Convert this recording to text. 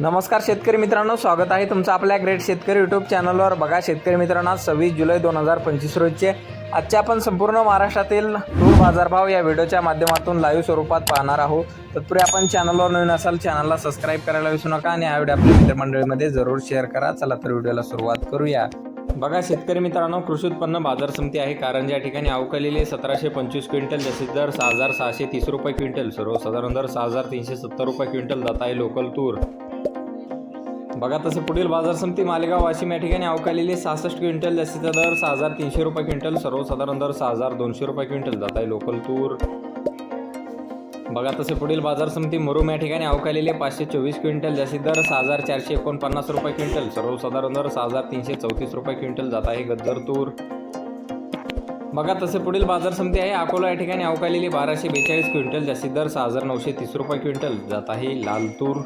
नमस्कार शेतकरी मित्रांनो स्वागत आहे तुमचं आपल्या ग्रेट शेतकरी यूट्यूब चॅनलवर बघा शेतकरी मित्रांनो आज सव्वीस जुलै दोन हजार पंचवीस रोजचे आजच्या आपण संपूर्ण महाराष्ट्रातील तूर बाजारभाव या व्हिडिओच्या माध्यमातून लाईव्ह स्वरूपात पाहणार आहोत. तत्पूर्वी आपण चॅनलवर नवीन असाल चॅनलला सबस्क्राईब करायला विसरू नका आणि हा व्हिडिओ आपल्या मित्रमंडळीमध्ये जरूर शेअर करा. चला तर व्हिडिओला सुरुवात करूया. बघा शेतकरी मित्रांनो कृषी उत्पन्न बाजार समिती आहे. कारण या ठिकाणी अवकालेले सतराशे पंचवीस क्विंटल जसे दर सहा हजार सहाशे तीस रुपये क्विंटल सर्वसाधारण दर सहा हजार तीनशे सत्तर रुपये क्विंटल जात आहे लोकल तूर. बघा तसे पुढील बाजार समिती मालेगाव वाशिम या ठिकाणी अवकालेली सहासष्ट क्विंटल जास्तीचा दर सहा हजार तीनशे रुपये क्विंटल सर्वसाधारण दर सहा हजार दोनशे रुपये क्विंटल. जात आहे लोकल तूर. बघा तसे पुढील बाजार समिती मुरुम या ठिकाणी अवकालेले पाचशे चोवीस क्विंटल जास्तीत दर सहा हजार चारशे एकोणपन्नास रुपये क्विंटल. सर्वसाधारण दर सहा हजार तीनशे चौतीस रुपये क्विंटल. जात आहे गद्दर तूर. बघा तसे पुढील बाजार समिती आहे अकोला या ठिकाणी अवकालेली बाराशे बेचाळीस क्विंटल जास्तीत दर सहा हजार नऊशे तीस रुपये क्विंटल. जात आहे लाल तूर.